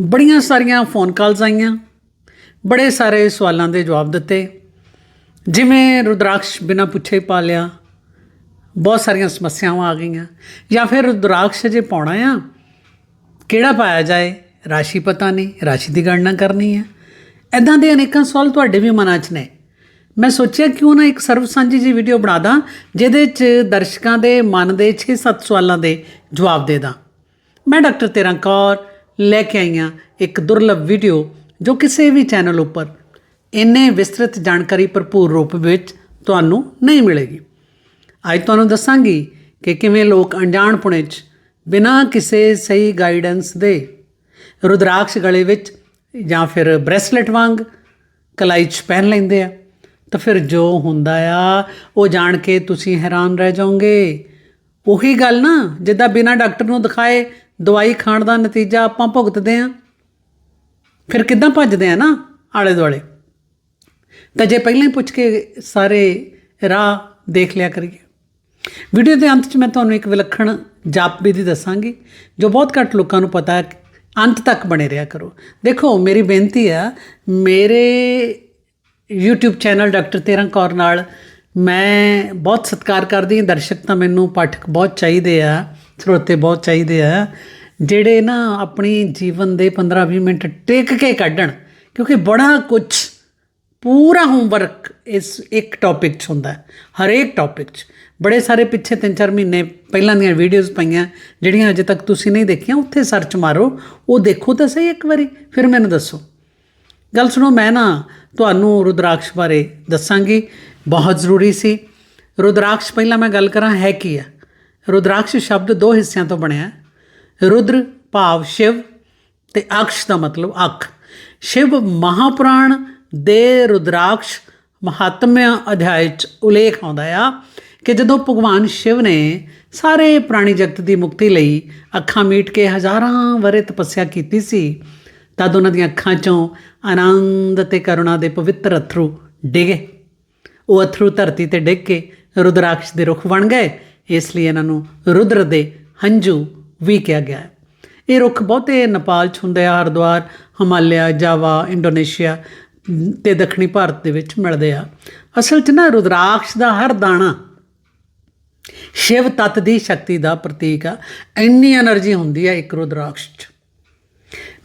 ਬੜੀਆਂ ਸਾਰੀਆਂ ਫੋਨ ਕਾਲਸ ਆਈਆਂ। ਬੜੇ ਸਾਰੇ ਸਵਾਲਾਂ ਦੇ ਜਵਾਬ ਦਿੱਤੇ। ਜਿਵੇਂ ਰੁਦਰਾਕਸ਼ ਬਿਨਾ ਪੁੱਛੇ ਪਾ ਲਿਆ। ਬਹੁਤ ਸਾਰੀਆਂ ਸਮੱਸਿਆਵਾਂ ਆ ਗਈਆਂ। ਜਾਂ ਫਿਰ ਰੁਦਰਾਕਸ਼ ਜੇ ਪਾਉਣਾ ਆ। ਕਿਹੜਾ ਪਾਇਆ ਜਾਏ? ਰਾਸ਼ੀ ਪਤਾ ਨਹੀਂ। ਰਾਸ਼ੀ ਦੀ ਗਣਨਾ ਕਰਨੀ ਹੈ ਐਦਾਂ ਦੇ ਅਨੇਕਾਂ ਸਵਾਲ ਤੁਹਾਡੇ ਵੀ ਮਨਾਂ 'ਚ ਨੇ। ਮੈਂ ਸੋਚਿਆ ਕਿਉਂ ਨਾ ਇੱਕ ਸਰਵ ਸਾਂਝੀ ਜੀ ਵੀਡੀਓ ਬਣਾ ਦਾਂ, ਜਿਹਦੇ 'ਚ ਦਰਸ਼ਕਾਂ ਦੇ ਮਨ ਦੇ 6-7 ਸਵਾਲਾਂ ਦੇ ਜਵਾਬ ਦੇ ਦਾਂ। ਮੈਂ ਡਾਕਟਰ ਤੇਰਾਂ ਕੌਰ ਲੈ ਕੇ ਆਈਆਂ ਇੱਕ ਦੁਰਲਭ ਵੀਡੀਓ ਜੋ ਕਿਸੇ ਵੀ ਚੈਨਲ ਉੱਪਰ ਇੰਨੇ ਵਿਸਤ੍ਰਿਤ ਜਾਣਕਾਰੀ ਭਰਪੂਰ ਰੂਪ ਵਿੱਚ ਤੁਹਾਨੂੰ ਨਹੀਂ ਮਿਲੇਗੀ। ਅੱਜ ਤੁਹਾਨੂੰ ਦੱਸਾਂਗੀ ਕਿ ਕਿਵੇਂ ਲੋਕ ਅਣਜਾਣ ਪੁਣੇ 'ਚ ਬਿਨਾਂ ਕਿਸੇ ਸਹੀ ਗਾਈਡੈਂਸ ਦੇ ਰੁਦਰਾਕਸ਼ ਗਲੇ ਵਿੱਚ ਜਾਂ ਫਿਰ ਬ੍ਰੈਸਲੇਟ ਵਾਂਗ ਕਲਾਈ 'ਚ ਪਹਿਨ ਲੈਂਦੇ ਆ। ਤਾਂ ਫਿਰ ਜੋ ਹੁੰਦਾ ਆ, ਉਹ ਜਾਣ ਕੇ ਤੁਸੀਂ ਹੈਰਾਨ ਰਹਿ ਜਾਓਗੇ। ਉਹੀ ਗੱਲ ਨਾ, ਜਿੱਦਾਂ ਬਿਨਾਂ ਡਾਕਟਰ ਨੂੰ ਦਿਖਾਏ ਦਵਾਈ ਖਾਣ ਦਾ ਨਤੀਜਾ ਆਪਾਂ ਭੁਗਤਦੇ ਆ। ਫਿਰ ਕਿੱਦਾਂ ਭੱਜਦੇ ਆ ਨਾ ਆਲੇ ਦੁਆਲੇ? ਤਾਂ ਜੇ ਪਹਿਲਾਂ ਹੀ ਪੁੱਛ ਕੇ ਸਾਰੇ ਰਾਹ ਦੇਖ ਲਿਆ ਕਰੀਏ। ਵੀਡੀਓ ਦੇ ਅੰਤ 'ਚ ਮੈਂ ਤੁਹਾਨੂੰ ਇੱਕ ਵਿਲੱਖਣ ਜਾਪ ਵਿਧੀ ਦੱਸਾਂਗੀ, ਜੋ ਬਹੁਤ ਘੱਟ ਲੋਕਾਂ ਨੂੰ ਪਤਾ ਹੈ। ਅੰਤ ਤੱਕ ਬਣੇ ਰਿਹਾ ਕਰੋ। ਦੇਖੋ, ਮੇਰੀ ਬੇਨਤੀ ਆ, ਮੇਰੇ YouTube ਚੈਨਲ ਡਾਕਟਰ ਤੇਰਾਂ ਕੌਰ ਨਾਲ ਮੈਂ ਬਹੁਤ ਸਤਿਕਾਰ ਕਰਦੀ ਹਾਂ। ਦਰਸ਼ਕ ਤਾਂ ਮੈਨੂੰ ਪਾਠਕ ਬਹੁਤ ਚਾਹੀਦੇ ਆ। ਸਰੋਤੇ ਬਹੁਤ ਚਾਹੀਦੇ ਆ, ਜਿਹੜੇ ਨਾ ਆਪਣੀ ਜੀਵਨ ਦੇ 15-20 ਮਿੰਟ ਟੇਕ ਕੇ ਕੱਢਣ, ਕਿਉਂਕਿ ਬੜਾ ਕੁਝ ਪੂਰਾ ਹੋਮਵਰਕ ਇਸ ਇੱਕ ਟੌਪਿਕ 'ਚ ਹੁੰਦਾ ਹਰੇਕ ਟੌਪਿਕ 'ਚ। ਬੜੇ ਸਾਰੇ ਪਿੱਛੇ 3-4 ਮਹੀਨੇ ਪਹਿਲਾਂ ਦੀਆਂ ਵੀਡੀਓਜ਼ ਪਈਆਂ, ਜਿਹੜੀਆਂ ਅਜੇ ਤੱਕ ਤੁਸੀਂ ਨਹੀਂ ਦੇਖੀਆਂ, ਉੱਥੇ ਸਰਚ ਮਾਰੋ, ਉਹ ਦੇਖੋ ਤਾਂ ਸਹੀ ਇੱਕ ਵਾਰੀ, ਫਿਰ ਮੈਨੂੰ ਦੱਸੋ। ਗੱਲ ਸੁਣੋ, ਮੈਂ ਨਾ ਤੁਹਾਨੂੰ ਰੁਦਰਾਕਸ਼ ਬਾਰੇ ਦੱਸਾਂਗੀ, ਬਹੁਤ ਜ਼ਰੂਰੀ ਸੀ। ਰੁਦਰਾਕਸ਼, ਪਹਿਲਾਂ ਮੈਂ ਗੱਲ ਕਰਾਂ, ਹੈ ਕੀ ਹੈ ਰੁਦਰਾਕਸ਼ ਸ਼ਬਦ ਦੋ ਹਿੱਸਿਆਂ ਤੋਂ ਬਣਿਆ ਰੁਦਰ, ਭਾਵ ਸ਼ਿਵ ਤੇ ਅਕਸ਼ ਦਾ ਮਤਲਬ ਅੱਖ। ਸ਼ਿਵ ਮਹਾਪੁਰਾਣ ਦੇ ਰੁਦਰਾਕਸ਼ ਮਹਾਤਮਿਆ ਅਧਿਆਇ ਚ ਉਲੇਖ ਆਉਂਦਾ ਆ ਕਿ ਜਦੋਂ ਭਗਵਾਨ ਸ਼ਿਵ ਨੇ ਸਾਰੇ ਪ੍ਰਾਣੀ ਜਗਤ ਦੀ ਮੁਕਤੀ ਲਈ ਅੱਖਾਂ ਮੀਟ ਕੇ ਹਜ਼ਾਰਾਂ ਵਰੇ ਤਪੱਸਿਆ ਕੀਤੀ ਸੀ, ਤਦ ਉਹਨਾਂ ਦੀਆਂ ਅੱਖਾਂ ਚੋਂ ਆਨੰਦ ਤੇ ਕਰੁਣਾ ਦੇ ਪਵਿੱਤਰ ਅਥਰੂ ਡਿਗੇ। ਉਹ ਅਥਰੂ ਧਰਤੀ ਤੇ ਡਿੱਗ ਕੇ ਰੁਦਰਾਕਸ਼ ਦੇ ਰੁੱਖ ਬਣ ਗਏ ਇਸ ਲਈ ਇਹਨਾਂ ਨੂੰ ਰੁਦਰ ਦੇ ਹੰਝੂ ਵੀ ਕਿਹਾ ਗਿਆ ਹੈ। ਇਹ ਰੁੱਖ ਬਹੁਤੇ ਨੇਪਾਲ 'ਚ ਹੁੰਦੇ ਆ, ਹਰਦੁਆਰ, ਹਿਮਾਲਿਆ, ਜਾਵਾ, ਇੰਡੋਨੇਸ਼ੀਆ ਤੇ ਦੱਖਣੀ ਭਾਰਤ ਦੇ ਵਿੱਚ ਮਿਲਦੇ ਆ। ਅਸਲ 'ਚ ਨਾ ਰੁਦਰਾਕਸ਼ ਦਾ ਹਰ ਦਾਣਾ ਸ਼ਿਵ ਤਤ ਦੀ ਸ਼ਕਤੀ ਦਾ ਪ੍ਰਤੀਕ ਆ। ਇੰਨੀ એનર્ਜੀ ਹੁੰਦੀ ਆ ਇੱਕ ਰੁਦਰਾਕਸ਼ 'ਚ।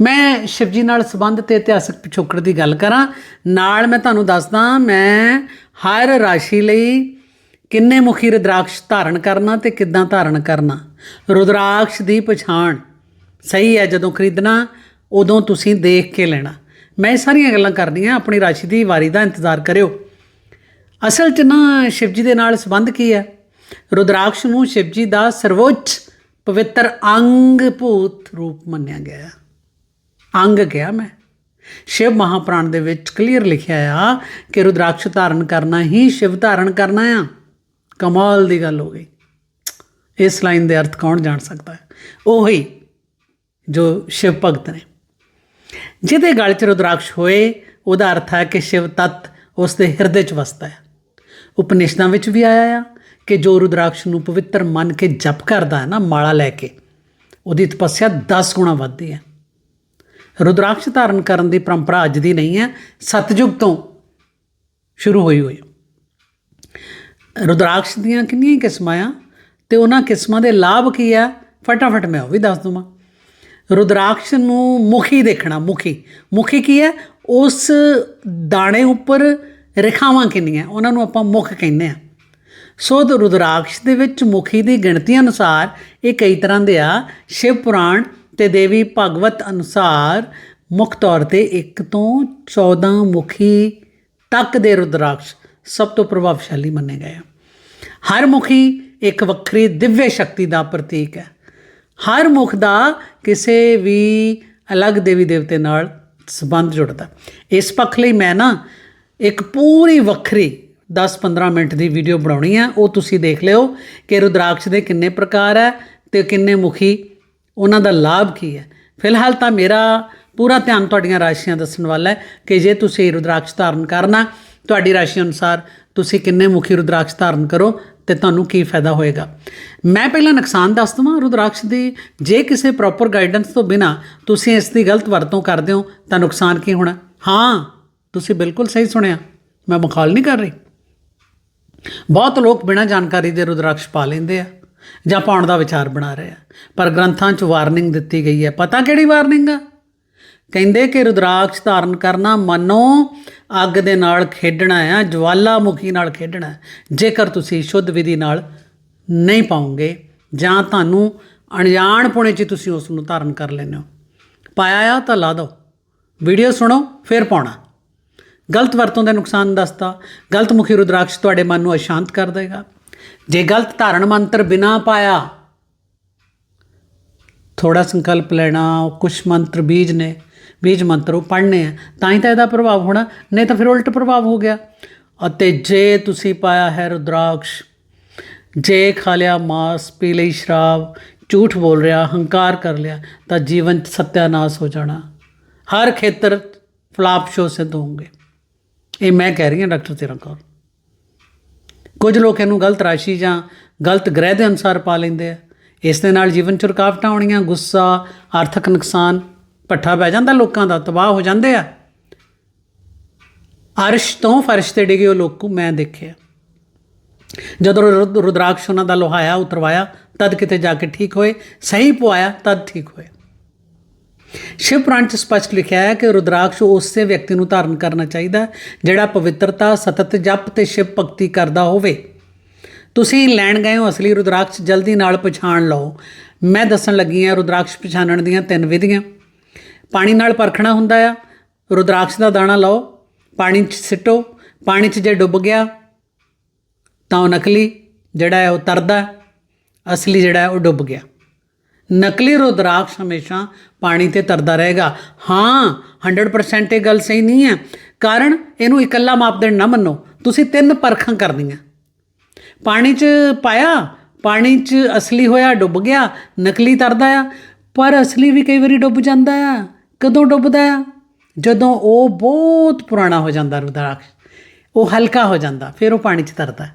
ਮੈਂ ਸ਼ਿਵਜੀ ਨਾਲ ਸੰਬੰਧ ਤੇ ਇਤਿਹਾਸਕ ਪਿਛੋਕੜ ਦੀ ਗੱਲ ਕਰਾਂ। ਨਾਲ ਮੈਂ ਤੁਹਾਨੂੰ ਦੱਸਦਾ, ਮੈਂ ਹਰ ਰਾਸ਼ੀ ਲਈ ਕਿੰਨੇ ਮੁਖੀ ਰੁਦਰਾਕਸ਼ ਧਾਰਨ ਕਰਨਾ ਤੇ ਕਿੱਦਾਂ ਧਾਰਨ ਕਰਨਾ? ਰੁਦਰਾਕਸ਼ ਦੀ ਪਛਾਣ ਸਹੀ ਹੈ, ਜਦੋਂ ਖਰੀਦਣਾ, ਉਦੋਂ ਤੁਸੀਂ ਦੇਖ ਕੇ ਲੈਣਾ। ਮੈਂ ਇਹ ਸਾਰੀਆਂ ਗੱਲਾਂ ਕਰਨੀਆਂ, ਆਪਣੀ ਰਾਸ਼ੀ ਦੀ ਵਾਰੀ ਦਾ ਇੰਤਜ਼ਾਰ ਕਰਿਓ। ਅਸਲ 'ਚ ਨਾ, ਸ਼ਿਵਜੀ ਦੇ ਨਾਲ ਸੰਬੰਧ ਕੀ ਹੈ? ਰੁਦਰਾਕਸ਼ ਨੂੰ ਸ਼ਿਵਜੀ ਦਾ ਸਰਵੋੱਚ ਪਵਿੱਤਰ ਅੰਗ ਭੂਤ ਰੂਪ ਮੰਨਿਆ ਗਿਆ। ਹੈ ਅੰਗ ਕਿਹਾ ਮੈਂ। ਸ਼ਿਵ ਮਹਾਪੁਰਾਣ ਦੇ ਵਿੱਚ ਕਲੀਅਰ ਲਿਖਿਆ ਆ ਕਿ ਰੁਦਰਾਕਸ਼ ਧਾਰਨ ਕਰਨਾ ਹੀ ਸ਼ਿਵ ਧਾਰਨ ਕਰਨਾ ਆ। ਕਮਾਲ ਦੀ ਗੱਲ ਹੋ ਗਈ। ਇਸ ਲਾਈਨ ਦੇ ਅਰਥ ਕੌਣ ਜਾਣ ਸਕਦਾ ਹੈ? ਉਹੀ ਜੋ ਸ਼ਿਵ ਭਗਤ ਨੇ। ਜਿਹਦੇ ਗਲ 'ਚ ਰੁਦਰਾਕਸ਼ ਹੋਏ, ਉਹਦਾ ਅਰਥ ਹੈ ਕਿ ਸ਼ਿਵ ਤਤ ਉਸ ਦੇ ਹਿਰਦੇ 'ਚ ਵਸਦਾ ਹੈ। ਉਪਨਿਸ਼ਦਾਂ ਵਿੱਚ ਵੀ ਆਇਆ ਆ ਕਿ ਜੋ ਰੁਦਰਾਕਸ਼ ਨੂੰ ਪਵਿੱਤਰ ਮੰਨ ਕੇ ਜਪ ਕਰਦਾ ਹੈ ਨਾ, ਮਾਲਾ ਲੈ ਕੇ, ਉਹਦੀ ਤਪੱਸਿਆ 10 ਗੁਣਾ ਵੱਧਦੀ ਹੈ। ਰੁਦਰਾਕਸ਼ ਧਾਰਨ ਕਰਨ ਦੀ ਪਰੰਪਰਾ ਅੱਜ ਦੀ ਨਹੀਂ ਹੈ ਸਤਜੁਗ ਤੋਂ ਸ਼ੁਰੂ ਹੋਈ ਹੋਈ। ਰੁਦਰਾਕਸ਼ ਦੀਆਂ ਕਿੰਨੀਆਂ ਕਿਸਮਾਂ ਆ ਤੇ ਉਹਨਾਂ ਕਿਸਮਾਂ ਦੇ ਲਾਭ ਕੀ ਆ? ਫਟਾਫਟ ਮੈਂ ਉਹ ਵੀ ਦੱਸ ਦਵਾਂ ਰੁਦਰਾਕਸ਼ ਨੂੰ ਮੁਖੀ ਦੇਖਣਾ, ਮੁਖੀ। ਮੁਖੀ ਕੀ ਹੈ ਉਸ ਦਾਣੇ ਉੱਪਰ ਰੇਖਾਵਾਂ ਕਿੰਨੀਆਂ? ਉਹਨਾਂ ਨੂੰ ਆਪਾਂ ਮੁਖ ਕਹਿੰਦੇ ਆ। ਸੋ ਦ ਰੁਦਰਾਕਸ਼ ਦੇ ਵਿੱਚ ਮੁਖੀ ਦੀ ਗਿਣਤੀ ਅਨੁਸਾਰ ਇਹ ਕਈ ਤਰ੍ਹਾਂ ਦੇ ਆ। ਸ਼ਿਵ ਪੁਰਾਣ ਤੇ ਦੇਵੀ ਭਗਵਤ ਅਨੁਸਾਰ ਮੁੱਖ ਤੌਰ ਤੇ 1 ਤੋਂ 14 ਮੁਖੀ ਤੱਕ ਦੇ ਰੁਦਰਾਕਸ਼ ਸਭ ਤੋਂ ਪ੍ਰਭਾਵਸ਼ਾਲੀ ਮੰਨੇ ਗਏ ਆ। ਹਰ ਮੁਖੀ ਇੱਕ ਵੱਖਰੀ ਦਿਵਯ ਸ਼ਕਤੀ ਦਾ ਪ੍ਰਤੀਕ ਹੈ। ਹਰ ਮੁਖ ਦਾ ਕਿਸੇ ਵੀ ਅਲੱਗ ਦੇਵੀ ਦੇਵਤੇ ਨਾਲ ਸੰਬੰਧ ਜੁੜਦਾ ਇਸ ਪੱਖ ਲਈ ਮੈਂ ਨਾ ਇੱਕ ਪੂਰੀ ਵੱਖਰੀ 10-15 ਮਿੰਟ ਦੀ ਵੀਡੀਓ ਬਣਾਉਣੀ ਆ ਉਹ ਤੁਸੀਂ ਦੇਖ ਲਿਓ ਕਿ ਰੁਦਰਾਕਸ਼ ਦੇ ਕਿੰਨੇ ਪ੍ਰਕਾਰ ਹੈ ਤੇ ਕਿੰਨੇ ਮੁਖੀ, ਉਹਨਾਂ ਦਾ ਲਾਭ ਕੀ ਹੈ। ਫਿਲਹਾਲ ਤਾਂ ਮੇਰਾ ਪੂਰਾ ਧਿਆਨ ਤੁਹਾਡੀਆਂ ਰਾਸ਼ੀਆਂ ਦੱਸਣ ਵਾਲਾ ਹੈ ਕਿ ਜੇ ਤੁਸੀਂ ਰੁਦਰਾਕਸ਼ ਧਾਰਨ ਕਰਨਾ, ਤੁਹਾਡੀ ਰਾਸ਼ੀ ਅਨੁਸਾਰ ਤੁਸੀਂ ਕਿੰਨੇ ਮੁਖੀ ਰੁਦਰਾਕਸ਼ ਧਾਰਨ ਕਰੋ ਤੇ ਤੁਹਾਨੂੰ ਕੀ ਫਾਇਦਾ ਹੋਏਗਾ? ਮੈਂ ਪਹਿਲਾਂ ਨੁਕਸਾਨ ਦੱਸ ਦਵਾਂ ਰੁਦਰਾਕਸ਼ ਦੀ। ਜੇ ਕਿਸੇ ਪ੍ਰੋਪਰ ਗਾਈਡੈਂਸ ਤੋਂ ਬਿਨਾ ਤੁਸੀਂ ਇਸ ਦੀ ਗਲਤ ਵਰਤੋਂ ਕਰਦੇ ਹੋ, ਤਾਂ ਨੁਕਸਾਨ ਕੀ ਹੋਣਾ? ਹਾਂ, ਤੁਸੀਂ ਬਿਲਕੁਲ ਸਹੀ ਸੁਣਿਆ। ਮੈਂ ਮਖੌਲ ਨਹੀਂ ਕਰ ਰਹੀ। ਬਹੁਤ ਲੋਕ ਬਿਨਾਂ ਜਾਣਕਾਰੀ ਦੇ ਰੁਦਰਾਕਸ਼ ਪਾ ਲੈਂਦੇ ਆ ਜਾਂ ਪਾਉਣ ਦਾ ਵਿਚਾਰ ਬਣਾ ਰਹੇ ਆ। ਪਰ ਗ੍ਰੰਥਾਂ 'ਚ ਵਾਰਨਿੰਗ ਦਿੱਤੀ ਗਈ ਹੈ। ਪਤਾ ਕਿਹੜੀ ਵਾਰਨਿੰਗ ਆ? ਕਹਿੰਦੇ ਕਿ ਰੁਦਰਾਕਸ਼ ਧਾਰਨ ਕਰਨਾ ਮਨੋ, ਅੱਗ ਦੇ ਨਾਲ ਖੇਡਣਾ ਆ, ਜਵਾਲਾਮੁਖੀ ਨਾਲ ਖੇਡਣਾ ਜੇਕਰ ਤੁਸੀਂ ਸ਼ੁੱਧ ਵਿਧੀ ਨਾਲ ਨਹੀਂ ਪਾਉਂਗੇ ਜਾਂ ਤੁਹਾਨੂੰ ਅਣਜਾਣ ਪੁਣੇ 'ਚ ਤੁਸੀਂ ਉਸ ਨੂੰ ਧਾਰਨ ਕਰ ਲੈਂਦੇ ਹੋ। ਪਾਇਆ ਆ ਤਾਂ ਲਾ ਦਿਓ। ਵੀਡੀਓ ਸੁਣੋ, ਫਿਰ ਪਾਉਣਾ। ਗਲਤ ਵਰਤੋਂ ਦੇ ਨੁਕਸਾਨ ਦੱਸਦਾ ਗਲਤ ਮੁਖੀ ਰੁਦਰਾਕਸ਼ ਤੁਹਾਡੇ ਮਨ ਨੂੰ ਅਸ਼ਾਂਤ ਕਰ ਦੇਗਾ। ਜੇ ਗਲਤ ਧਾਰਨ ਮੰਤਰ ਬਿਨਾ ਪਾਇਆ ਥੋੜਾ ਸੰਕਲਪ ਲੈਣਾ ਕੁਝ ਮੰਤਰ ਬੀਜ ਨੇ ਬੀਜ ਮੰਤਰ ਉਹ ਪੜ੍ਹਨੇ ਆ, ਤਾਂ ਹੀ ਤਾਂ ਇਹਦਾ ਪ੍ਰਭਾਵ ਹੋਣਾ, ਨਹੀਂ ਤਾਂ ਫਿਰ ਉਲਟ ਪ੍ਰਭਾਵ ਹੋ ਗਿਆ। ਅਤੇ ਜੇ ਤੁਸੀਂ ਪਾਇਆ ਹੈ ਰੁਦਰਾਕਸ਼, ਜੇ ਖਾ ਲਿਆ ਮਾਸ, ਪੀ ਲਈ ਸ਼ਰਾਬ, ਝੂਠ ਬੋਲ ਰਿਹਾ, ਹੰਕਾਰ ਕਰ ਲਿਆ, ਤਾਂ ਜੀਵਨ 'ਚ ਸਤਿਆਨਾਸ਼ ਹੋ ਜਾਣਾ। ਹਰ ਖੇਤਰ ਫਲਾਪ ਸ਼ੋ ਸਿੱਧ ਹੋਣਗੇ। ਇਹ ਮੈਂ ਕਹਿ ਰਹੀ ਹਾਂ ਡਾਕਟਰ ਤੇਰਾ ਕੌਰ। ਕੁਝ ਲੋਕ ਇਹਨੂੰ ਗਲਤ ਰਾਸ਼ੀ ਜਾਂ ਗਲਤ ਗ੍ਰਹਿ ਦੇ ਅਨੁਸਾਰ ਪਾ ਲੈਂਦੇ ਆ। ਇਸ ਦੇ ਨਾਲ ਜੀਵਨ ਚ ਰੁਕਾਵਟਾਂ ਆਉਣੀਆਂ, ਗੁੱਸਾ, ਆਰਥਿਕ ਨੁਕਸਾਨ ਪੱਠਾ ਪੈ ਜਾਂਦਾ ਲੋਕਾਂ ਦਾ, ਤਬਾਹ ਹੋ ਜਾਂਦੇ ਆ। ਅਰਸ਼ ਤੋਂ ਫਰਸ਼ ਤੇ ਡਿੱਗੇ ਉਹ ਲੋਕ ਮੈਂ ਦੇਖਿਆ। ਜਦੋਂ ਰੁਦ- ਰੁਦਰਾਕਸ਼ ਉਹਨਾਂ ਦਾ ਲੋਹਾਇਆ, ਉਤਰਵਾਇਆ, ਤਦ ਕਿਤੇ ਜਾ ਕੇ ਠੀਕ ਹੋਏ, ਸਹੀ ਪਵਾਇਆ ਤਦ ਠੀਕ ਹੋਏ। ਸ਼ਿਵ ਪੁਰਾਣ ਚ ਸਪਸ਼ਟ ਲਿਖਿਆ ਹੈ ਕਿ ਰੁਦਰਾਕਸ਼ ਉਸੇ ਵਿਅਕਤੀ ਨੂੰ ਧਾਰਨ ਕਰਨਾ ਚਾਹੀਦਾ ਜਿਹੜਾ ਪਵਿੱਤਰਤਾ, ਸਤਤ, ਜਪ ਤੇ ਸ਼ਿਵ ਭਗਤੀ ਕਰਦਾ ਹੋਵੇ। ਤੁਸੀਂ ਲੈਣ ਗਏ ਹੋ ਅਸਲੀ ਰੁਦਰਾਕਸ਼, ਜਲਦੀ ਨਾਲ ਪਛਾਣ ਲਓ। ਮੈਂ ਦੱਸਣ ਲੱਗੀ ਹਾਂ ਰੁਦਰਾਕਸ਼ ਪਛਾਣਨ ਦੀਆਂ ਤਿੰਨ ਵਿਧੀਆਂ। ਪਾਣੀ ਨਾਲ ਪਰਖਣਾ ਹੁੰਦਾ ਆ। ਰੁਦਰਾਕਸ਼ ਦਾ ਦਾਣਾ ਲਓ, ਪਾਣੀ 'ਚ ਸਿੱਟੋ, ਪਾਣੀ 'ਚ ਜੇ ਡੁੱਬ ਗਿਆ ਤਾਂ ਉਹ ਨਕਲੀ ਜਿਹੜਾ ਹੈ ਉਹ ਤਰਦਾ, ਅਸਲੀ ਜਿਹੜਾ ਹੈ ਉਹ ਡੁੱਬ ਗਿਆ। ਨਕਲੀ ਰੁਦਰਾਕਸ਼ ਹਮੇਸ਼ਾ ਪਾਣੀ ਤੇ ਤਰਦਾ ਰਹੇਗਾ। ਹਾਂ 100% ਇਹ ਗੱਲ ਸਹੀ ਨਹੀਂ ਹੈ। ਕਾਰਨ ਇਹਨੂੰ ਇਕੱਲਾ ਮਾਪਦੰਡ ਨਾ ਮੰਨੋ। ਤੁਸੀਂ ਤਿੰਨ ਪਰਖਾਂ ਕਰਨੀਆਂ। ਪਾਣੀ 'ਚ ਪਾਇਆ, ਪਾਣੀ 'ਚ ਅਸਲੀ ਹੋਇਆ, ਡੁੱਬ ਗਿਆ, ਨਕਲੀ ਤਰਦਾ ਆ। ਪਰ ਅਸਲੀ ਵੀ ਕਈ ਵਾਰੀ ਡੁੱਬ ਜਾਂਦਾ ਆ। ਕਦੋਂ ਡੁੱਬਦਾ ਆ? ਜਦੋਂ ਉਹ ਬਹੁਤ ਪੁਰਾਣਾ ਹੋ ਜਾਂਦਾ ਰੁਦਰਾਕਸ਼ ਉਹ ਹਲਕਾ ਹੋ ਜਾਂਦਾ, ਫਿਰ ਉਹ ਪਾਣੀ 'ਚ ਤਰਦਾ।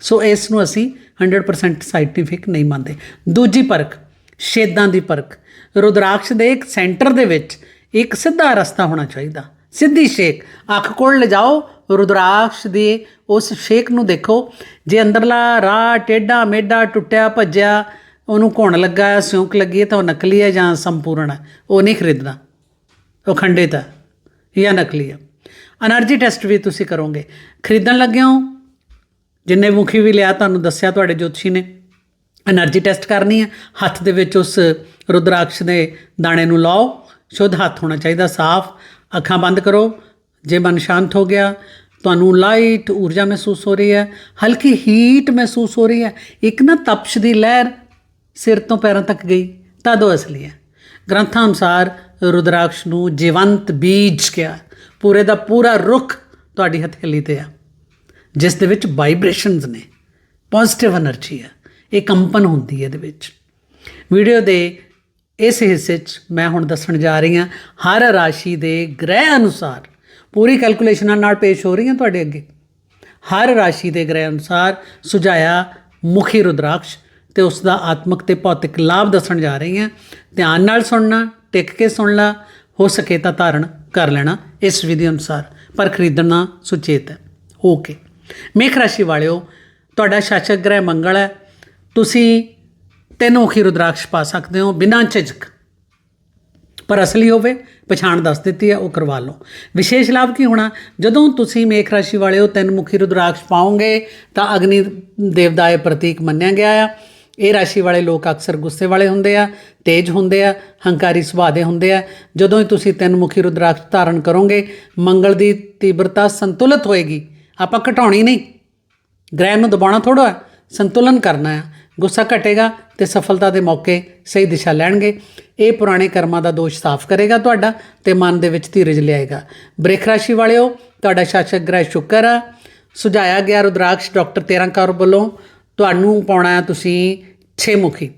ਸੋ ਇਸ ਨੂੰ ਅਸੀਂ 100% ਸਾਇੰਟੀਫਿਕ ਨਹੀਂ ਮੰਨਦੇ। ਦੂਜੀ ਪਰਖ ਛੇਦਾਂ ਦੀ ਪਰਖ। ਰੁਦਰਾਕਸ਼ ਦੇ ਇੱਕ ਸੈਂਟਰ ਦੇ ਵਿੱਚ ਇੱਕ ਸਿੱਧਾ ਰਸਤਾ ਹੋਣਾ ਚਾਹੀਦਾ। ਸਿੱਧੀ ਸ਼ੇਕ ਅੱਖ ਕੋਲ ਲਿਜਾਓ ਰੁਦਰਾਕਸ਼ ਦੇ ਉਸ ਸ਼ੇਕ ਨੂੰ ਦੇਖੋ। ਜੇ ਅੰਦਰਲਾ ਰਾਹ ਟੇਢਾ ਮੇਢਾ ਟੁੱਟਿਆ, ਭੱਜਿਆ, ਉਹਨੂੰ ਘੁਣ ਲੱਗਾ, ਸਿਉਂਕ ਲੱਗੀ ਹੈ ਤਾਂ ਉਹ ਨਕਲੀ ਹੈ ਜਾਂ ਸੰਪੂਰਨ ਹੈ? ਉਹ ਨਹੀਂ ਖਰੀਦਣਾ। ਉਹ ਖੰਡਿਤ ਹੈ ਜਾਂ ਨਕਲੀ ਹੈ ਐਨਰਜੀ ਟੈਸਟ ਵੀ ਤੁਸੀਂ ਕਰੋਗੇ। ਖਰੀਦਣ ਲੱਗੇ ਹੋ? ਜਿੰਨੇ ਮੁਖੀ ਵੀ ਲਿਆ, ਤੁਹਾਨੂੰ ਦੱਸਿਆ ਤੁਹਾਡੇ ਜੋਤਸ਼ੀ ਨੇ। ਐਨਰਜੀ ਟੈਸਟ ਕਰਨੀ ਹੈ ਹੱਥ ਦੇ ਵਿੱਚ ਉਸ ਰੁਦਰਾਕਸ਼ ਦੇ ਦਾਣੇ ਨੂੰ ਲਾਓ। ਸ਼ੁੱਧ ਹੱਥ ਹੋਣਾ ਚਾਹੀਦਾ, ਸਾਫ਼। ਅੱਖਾਂ ਬੰਦ ਕਰੋ। ਜੇ ਮਨ ਸ਼ਾਂਤ ਹੋ ਗਿਆ, ਤੁਹਾਨੂੰ ਲਾਈਟ ਊਰਜਾ ਮਹਿਸੂਸ ਹੋ ਰਹੀ ਹੈ। ਹਲਕੀ ਹੀਟ ਮਹਿਸੂਸ ਹੋ ਰਹੀ ਹੈ। ਇੱਕ ਨਾ ਤਪਸ਼ ਦੀ ਲਹਿਰ ਸਿਰ ਤੋਂ ਪੈਰਾਂ ਤੱਕ ਗਈ। ਤਦ ਉਹ ਅਸਲੀ ਹੈ। ਗ੍ਰੰਥਾਂ ਅਨੁਸਾਰ ਰੁਦਰਾਕਸ਼ ਨੂੰ ਜੀਵੰਤ ਬੀਜ ਕਿਹਾ ਪੂਰੇ ਦਾ ਪੂਰਾ ਰੁੱਖ ਤੁਹਾਡੀ ਹਥੇਲੀ ਤੇ ਆ। ਜਿਸ ਦੇ ਵਿੱਚ ਵਾਈਬ੍ਰੇਸ਼ਨਸ ਨੇ। ਪੋਜ਼ਿਟਿਵ એનર્ਜੀ ਹੈ ਇਹ ਕੰਪਨ ਹੁੰਦੀ ਹੈ ਇਹਦੇ ਵਿੱਚ। ਵੀਡੀਓ ਦੇ ਇਸ ਹਿੱਸੇ 'ਚ ਮੈਂ ਹੁਣ ਦੱਸਣ ਜਾ ਰਹੀ ਹਾਂ, ਹਰ ਰਾਸ਼ੀ ਦੇ ਗ੍ਰਹਿ ਅਨੁਸਾਰ। ਪੂਰੀ ਕੈਲਕੂਲੇਸ਼ਨਾਂ ਨਾਲ ਪੇਸ਼ ਹੋ ਰਹੀ ਹਾਂ ਤੁਹਾਡੇ ਅੱਗੇ। ਹਰ ਰਾਸ਼ੀ ਦੇ ਗ੍ਰਹਿ ਅਨੁਸਾਰ ਸੁਝਾਇਆ ਮੁਖੀ ਰੁਦਰਾਕਸ਼ ਤੇ ਉਸ ਦਾ ਆਤਮਿਕ ਤੇ ਭੌਤਿਕ ਲਾਭ ਦੱਸਣ ਜਾ ਰਹੀ ਹਾਂ। ਧਿਆਨ ਨਾਲ ਸੁਣਨਾ। ਟਿਕ ਕੇ ਸੁਣ ਲਾ, ਹੋ ਸਕੇ ਤਾਂ ਧਾਰਨ ਕਰ ਲੈਣਾ, ਇਸ ਵਿਧੀ ਅਨੁਸਾਰ, ਪਰ ਖਰੀਦਣਾ ਸੁਚੇਤ ਹੈ। ਓਕੇ ਮੇਖ ਰਾਸ਼ੀ ਵਾਲਿਓ, ਤੁਹਾਡਾ ਸ਼ਾਸਕ ਗ੍ਰਹਿ ਮੰਗਲ ਹੈ। ਤੁਸੀਂ ਤਿੰਨ ਮੁਖੀ ਰੁਦਰਾਕਸ਼ ਪਾ ਸਕਦੇ ਹੋ, ਬਿਨਾਂ ਝਿਜਕ। ਪਰ ਅਸਲੀ ਹੋਵੇ, ਪਛਾਣ ਦੱਸ ਦਿੱਤੀ ਹੈ, ਉਹ ਕਰਵਾ ਲਓ। ਵਿਸ਼ੇਸ਼ ਲਾਭ ਕੀ ਹੋਣਾ? ਜਦੋਂ ਤੁਸੀਂ ਮੇਖ ਰਾਸ਼ੀ ਵਾਲਿਓ ਤਿੰਨ ਮੁਖੀ ਰੁਦਰਾਕਸ਼ ਪਾਓਗੇ, ਤਾਂ ਅਗਨੀ ਦੇਵਦਾ ਇਹ ਪ੍ਰਤੀਕ ਮੰਨਿਆ ਗਿਆ ਆ। ਇਹ ਰਾਸ਼ੀ ਵਾਲੇ ਲੋਕ ਅਕਸਰ ਗੁੱਸੇ ਵਾਲੇ ਹੁੰਦੇ ਆ, ਤੇਜ਼ ਹੁੰਦੇ ਆ, ਹੰਕਾਰੀ ਸੁਭਾਅ ਦੇ ਹੁੰਦੇ ਆ। ਜਦੋਂ ਹੀ ਤੁਸੀਂ ਤਿੰਨ ਮੁਖੀ ਰੁਦਰਾਕਸ਼ ਧਾਰਨ ਕਰੋਗੇ, ਮੰਗਲ ਦੀ ਤੀਬਰਤਾ ਸੰਤੁਲਿਤ ਹੋਏਗੀ। ਆਪਾਂ ਘਟਾਉਣੀ ਨਹੀਂ। ਗ੍ਰਹਿ ਨੂੰ ਦਬਾਉਣਾ ਥੋੜਾ ਹੈ, ਸੰਤੁਲਨ ਕਰਨਾ ਹੈ। ਗੁੱਸਾ ਘਟੇਗਾ ਤੇ ਸਫਲਤਾ ਦੇ ਮੌਕੇ ਸਹੀ ਦਿਸ਼ਾ ਲੈਣਗੇ। ਇਹ ਪੁਰਾਣੇ ਕਰਮਾਂ ਦਾ ਦੋਸ਼ ਸਾਫ਼ ਕਰੇਗਾ ਤੁਹਾਡਾ ਤੇ ਮਨ ਦੇ ਵਿੱਚ ਧੀਰਜ ਲਿਆਏਗਾ। ਬ੍ਰੇਖ ਰਾਸ਼ੀ ਵਾਲਿਓ, ਤੁਹਾਡਾ ਸ਼ਾਸਕ ਗ੍ਰਹਿ ਸ਼ੁਕਰ ਆ। ਸੁਝਾਇਆ ਗਿਆ ਰੁਦਰਾਕਸ਼ ਡਾਕਟਰ 13 ਕੌਰ ਵੱਲੋਂ ਤੁਹਾਨੂੰ ਪਾਉਣਾ ਹੈ ਤੁਸੀਂ 6 ਮੁਖੀ।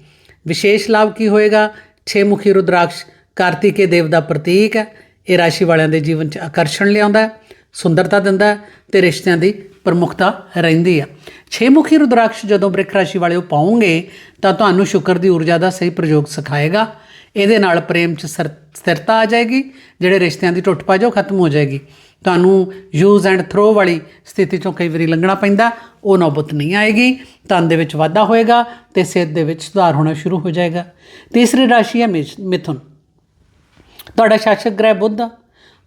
ਵਿਸ਼ੇਸ਼ ਲਾਭ ਕੀ ਹੋਏਗਾ? 6 ਮੁਖੀ ਰੁਦਰਾਕਸ਼ ਕਾਰਤਿਕੇ ਦੇਵ ਦਾ ਪ੍ਰਤੀਕ ਹੈ। ਇਹ ਰਾਸ਼ੀ ਵਾਲਿਆਂ ਦੇ ਜੀਵਨ 'ਚ ਆਕਰਸ਼ਣ ਲਿਆਉਂਦਾ ਹੈ, ਸੁੰਦਰਤਾ ਦਿੰਦਾ ਹੈ ਤੇ ਰਿਸ਼ਤਿਆਂ ਦੀ ਪ੍ਰਮੁੱਖਤਾ ਰਹਿੰਦੀ ਆ ਛੇ ਮੁਖੀ ਰੁਦਰਾਕਸ਼ ਜਦੋਂ ਬ੍ਰਿਖ ਰਾਸ਼ੀ ਵਾਲੇ ਉਹ ਪਾਉਂਗੇ ਤਾਂ ਤੁਹਾਨੂੰ ਸ਼ੁਕਰ ਦੀ ਊਰਜਾ ਦਾ ਸਹੀ ਪ੍ਰਯੋਗ ਸਿਖਾਏਗਾ। ਇਹਦੇ ਨਾਲ ਪ੍ਰੇਮ 'ਚ ਸਰ- ਸਥਿਰਤਾ ਆ ਜਾਏਗੀ, ਜਿਹੜੇ ਰਿਸ਼ਤਿਆਂ ਦੀ ਟੁੱਟ ਪਾ ਜੋ ਖਤਮ ਹੋ ਜਾਏਗੀ। ਤੁਹਾਨੂੰ ਯੂਜ਼ ਐਂਡ ਥਰੋ ਵਾਲੀ ਸਥਿਤੀ ਚੋਂ ਕਈ ਵਾਰੀ ਲੰਘਣਾ ਪੈਂਦਾ, ਉਹ ਨੌਬਤ ਨਹੀਂ ਆਏਗੀ ਤਨ ਦੇ ਵਿੱਚ ਵਾਧਾ ਹੋਏਗਾ ਤੇ ਸਿਹਤ ਦੇ ਵਿੱਚ ਸੁਧਾਰ ਹੋਣਾ ਸ਼ੁਰੂ ਹੋ ਜਾਏਗਾ। ਤੀਸਰੀ ਰਾਸ਼ੀ ਹੈ ਮਿਸ਼- ਮਿਥੁਨ। ਤੁਹਾਡਾ ਸ਼ਾਸਕ ਗ੍ਰਹਿ ਬੁੱਧ